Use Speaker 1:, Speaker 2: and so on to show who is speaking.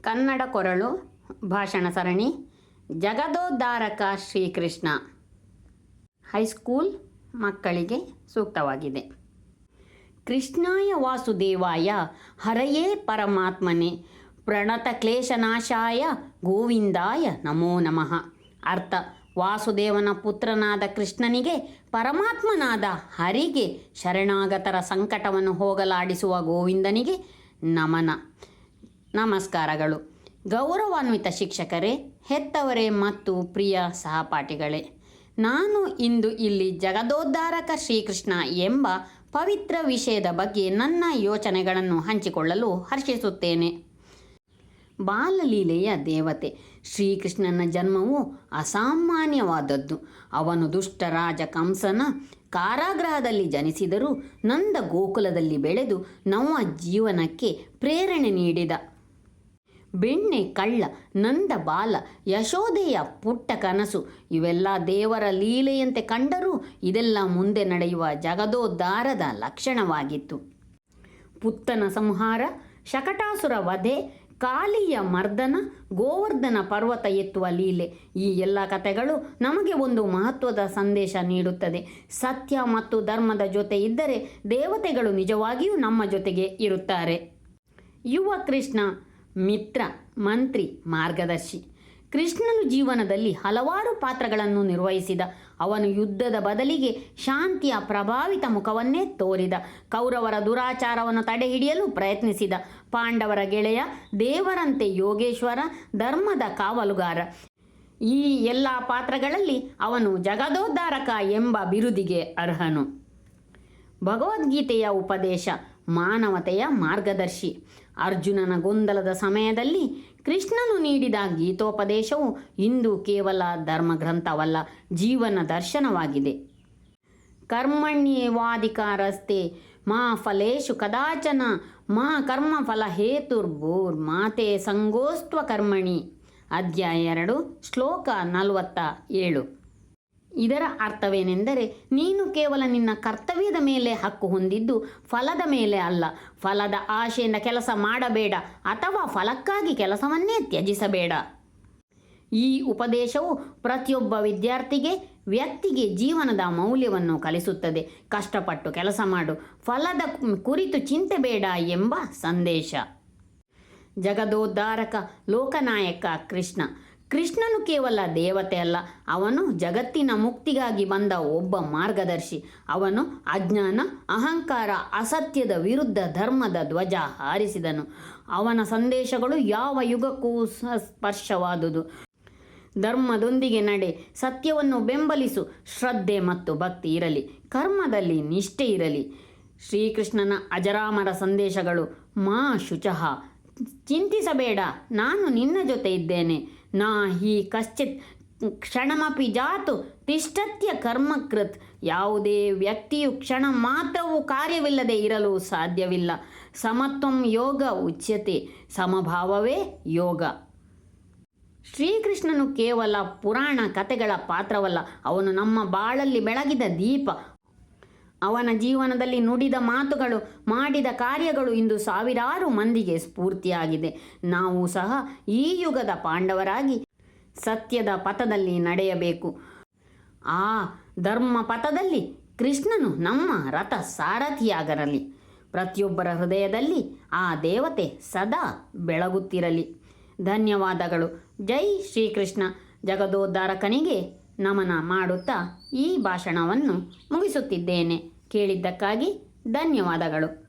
Speaker 1: ಕನ್ನಡ ಕೊರಳು ಭಾಷಣ ಸರಣಿ ಜಗದೋದ್ಧಾರಕ ಶ್ರೀಕೃಷ್ಣ. ಹೈಸ್ಕೂಲ್ ಮಕ್ಕಳಿಗೆ ಸೂಕ್ತವಾಗಿದೆ. ಕೃಷ್ಣಾಯ ವಾಸುದೇವಾಯ ಹರಯೇ ಪರಮಾತ್ಮನೆ. ಪ್ರಣತ ಕ್ಲೇಶನಾಶಾಯ ಗೋವಿಂದಾಯ ನಮೋ ನಮಃ. ಅರ್ಥ, ವಾಸುದೇವನ ಪುತ್ರನಾದ ಕೃಷ್ಣನಿಗೆ ಪರಮಾತ್ಮನಾದ ಹರಿಗೆ ಶರಣಾಗತರ ಸಂಕಟವನ್ನು ಹೋಗಲಾಡಿಸುವ ಗೋವಿಂದನಿಗೆ ನಮನ. ನಮಸ್ಕಾರಗಳು. ಗೌರವಾನ್ವಿತ ಶಿಕ್ಷಕರೇ, ಹೆತ್ತವರೇ ಮತ್ತು ಪ್ರಿಯ ಸಹಪಾಠಿಗಳೇ, ನಾನು ಇಂದು ಇಲ್ಲಿ ಜಗದೋದ್ಧಾರಕ ಶ್ರೀಕೃಷ್ಣ ಎಂಬ ಪವಿತ್ರ ವಿಷಯದ ಬಗ್ಗೆ ನನ್ನ ಯೋಚನೆಗಳನ್ನು ಹಂಚಿಕೊಳ್ಳಲು ಹರ್ಷಿಸುತ್ತೇನೆ. ಬಾಲಲೀಲೆಯ ದೇವತೆ, ಶ್ರೀಕೃಷ್ಣನ ಜನ್ಮವು ಅಸಾಮಾನ್ಯವಾದದ್ದು. ಅವನು ದುಷ್ಟ ರಾಜ ಕಂಸನ ಕಾರಾಗೃಹದಲ್ಲಿ ಜನಿಸಿದರೂ ನಂದ ಗೋಕುಲದಲ್ಲಿ ಬೆಳೆದು ನಮ್ಮ ಜೀವನಕ್ಕೆ ಪ್ರೇರಣೆ ನೀಡಿದ. ಬೆಣ್ಣೆ, ಕಳ್ಳ, ನಂದ ಬಾಲ ಯಶೋದೆಯ ಪುಟ್ಟ ಕನಸು, ಇವೆಲ್ಲ ದೇವರ ಲೀಲೆಯಂತೆ ಕಂಡರೂ ಇದೆಲ್ಲ ಮುಂದೆ ನಡೆಯುವ ಜಗದೋದ್ಧಾರದ ಲಕ್ಷಣವಾಗಿತ್ತು. ಪುತ್ತನ ಸಂಹಾರ, ಶಕಟಾಸುರ ವಧೆ, ಕಾಲಿಯ ಮರ್ದನ, ಗೋವರ್ಧನ ಪರ್ವತ ಎತ್ತುವ ಲೀಲೆ, ಈ ಎಲ್ಲ ಕಥೆಗಳು ನಮಗೆ ಒಂದು ಮಹತ್ವದ ಸಂದೇಶ ನೀಡುತ್ತದೆ. ಸತ್ಯ ಮತ್ತು ಧರ್ಮದ ಜೊತೆ ಇದ್ದರೆ ದೇವತೆಗಳು ನಿಜವಾಗಿಯೂ ನಮ್ಮ ಜೊತೆಗೆ ಇರುತ್ತಾರೆ. ಯುವ ಕೃಷ್ಣ ಮಿತ್ರ, ಮಂತ್ರಿ, ಮಾರ್ಗದರ್ಶಿ. ಕೃಷ್ಣನು ಜೀವನದಲ್ಲಿ ಹಲವಾರು ಪಾತ್ರಗಳನ್ನು ನಿರ್ವಹಿಸಿದ. ಅವನು ಯುದ್ಧದ ಬದಲಿಗೆ ಶಾಂತಿಯ ಪ್ರಭಾವಿತ ಮುಖವನ್ನೇ ತೋರಿದ. ಕೌರವರ ದುರಾಚಾರವನ್ನು ತಡೆಹಿಡಿಯಲು ಪ್ರಯತ್ನಿಸಿದ. ಪಾಂಡವರ ಗೆಳೆಯ, ದೇವರಂತೆ ಯೋಗೇಶ್ವರ, ಧರ್ಮದ ಕಾವಲುಗಾರ. ಈ ಎಲ್ಲ ಪಾತ್ರಗಳಲ್ಲಿ ಅವನು ಜಗದೋದ್ಧಾರಕ ಎಂಬ ಬಿರುದಿಗೆ ಅರ್ಹನು. ಭಗವದ್ಗೀತೆಯ ಉಪದೇಶ ಮಾನವತೆಯ ಮಾರ್ಗದರ್ಶಿ. ಅರ್ಜುನನ ಗೊಂದಲದ ಸಮಯದಲ್ಲಿ ಕೃಷ್ಣನು ನೀಡಿದ ಗೀತೋಪದೇಶವು ಇಂದು ಕೇವಲ ಧರ್ಮಗ್ರಂಥವಲ್ಲ, ಜೀವನ ದರ್ಶನವಾಗಿದೆ. ಕರ್ಮಣ್ಯೇವಾಧಿಕಾರಸ್ತೆ ಮಾ ಫಲೇಶು ಕದಾಚನ, ಮಾ ಕರ್ಮಫಲ ಹೇತುರ್ಭೂರ್, ಮಾತೆ ಸಂಗೋಸ್ತ್ವ ಕರ್ಮಣಿ. ಅಧ್ಯಾಯ ಎರಡು, ಶ್ಲೋಕ ನಲವತ್ತ ಏಳು. ಇದರ ಅರ್ಥವೇನೆಂದರೆ ನೀನು ಕೇವಲ ನಿನ್ನ ಕರ್ತವ್ಯದ ಮೇಲೆ ಹಕ್ಕು ಹೊಂದಿದ್ದು ಫಲದ ಮೇಲೆ ಅಲ್ಲ. ಫಲದ ಆಶೆಯಿಂದ ಕೆಲಸ ಮಾಡಬೇಡ ಅಥವಾ ಫಲಕ್ಕಾಗಿ ಕೆಲಸವನ್ನೇ ತ್ಯಜಿಸಬೇಡ. ಈ ಉಪದೇಶವು ಪ್ರತಿಯೊಬ್ಬ ವಿದ್ಯಾರ್ಥಿಗೆ, ವ್ಯಕ್ತಿಗೆ ಜೀವನದ ಮೌಲ್ಯವನ್ನು ಕಲಿಸುತ್ತದೆ. ಕಷ್ಟಪಟ್ಟು ಕೆಲಸ ಮಾಡು, ಫಲದ ಕುರಿತು ಚಿಂತೆ ಬೇಡ ಎಂಬ ಸಂದೇಶ. ಜಗದೋದ್ಧಾರಕ, ಲೋಕನಾಯಕ ಕೃಷ್ಣ. ಕೃಷ್ಣನು ಕೇವಲ ದೇವತೆ ಅಲ್ಲ, ಅವನು ಜಗತ್ತಿನ ಮುಕ್ತಿಗಾಗಿ ಬಂದ ಒಬ್ಬ ಮಾರ್ಗದರ್ಶಿ. ಅವನು ಅಜ್ಞಾನ, ಅಹಂಕಾರ, ಅಸತ್ಯದ ವಿರುದ್ಧ ಧರ್ಮದ ಧ್ವಜ ಹಾರಿಸಿದನು. ಅವನ ಸಂದೇಶಗಳು ಯಾವ ಯುಗಕ್ಕೂ ಸ್ಪರ್ಶವಾದುದು. ಧರ್ಮದೊಂದಿಗೆ ನಡೆ, ಸತ್ಯವನ್ನು ಬೆಂಬಲಿಸು, ಶ್ರದ್ಧೆ ಮತ್ತು ಭಕ್ತಿ ಇರಲಿ, ಕರ್ಮದಲ್ಲಿ ನಿಷ್ಠೆ ಇರಲಿ. ಶ್ರೀಕೃಷ್ಣನ ಅಜರಾಮರ ಸಂದೇಶಗಳು ಮಾ ಶುಚಃ ಚಿಂತಿಸಬೇಡ, ನಾನು ನಿನ್ನ ಜೊತೆ ಇದ್ದೇನೆ. ನಾ ಹೀ ಕಶ್ಚಿತ್, ಕ್ಷಣಮಪಿ ಜಾತು, ತಿಷ್ಟತ್ಯ ಕರ್ಮಕೃತ್. ಯಾವುದೇ ವ್ಯಕ್ತಿಯು ಕ್ಷಣ ಮಾತ್ರವೂ ಕಾರ್ಯವಿಲ್ಲದೆ ಇರಲು ಸಾಧ್ಯವಿಲ್ಲ. ಸಮತ್ವಂ ಯೋಗ ಉಚ್ಯತೆ, ಸಮಭಾವವೇ ಯೋಗ. ಶ್ರೀಕೃಷ್ಣನು ಕೇವಲ ಪುರಾಣ ಕಥೆಗಳ ಪಾತ್ರವಲ್ಲ, ಅವನು ನಮ್ಮ ಬಾಳಲ್ಲಿ ಬೆಳಗಿದ ದೀಪ ಅವನ ಜೀವನದಲ್ಲಿ ನುಡಿದ ಮಾತುಗಳು, ಮಾಡಿದ ಕಾರ್ಯಗಳು ಇಂದು ಸಾವಿರಾರು ಮಂದಿಗೆ ಸ್ಫೂರ್ತಿಯಾಗಿದೆ. ನಾವು ಸಹ ಈ ಯುಗದ ಪಾಂಡವರಾಗಿ ಸತ್ಯದ ಪಥದಲ್ಲಿ ನಡೆಯಬೇಕು. ಆ ಧರ್ಮ ಪಥದಲ್ಲಿ ಕೃಷ್ಣನು ನಮ್ಮ ರಥ ಸಾರಥಿಯಾಗರಲಿ ಪ್ರತಿಯೊಬ್ಬರ ಹೃದಯದಲ್ಲಿ ಆ ದೇವತೆ ಸದಾ ಬೆಳಗುತ್ತಿರಲಿ. ಧನ್ಯವಾದಗಳು. ಜೈ ಶ್ರೀಕೃಷ್ಣ. ಜಗದೋದ್ಧಾರಕನಿಗೆ ನಮನ ಮಾಡುತ್ತಾ ಈ ಭಾಷಣವನ್ನು ಮುಗಿಸುತ್ತಿದ್ದೇನೆ. ಕೇಳಿದ್ದಕ್ಕಾಗಿ ಧನ್ಯವಾದಗಳು.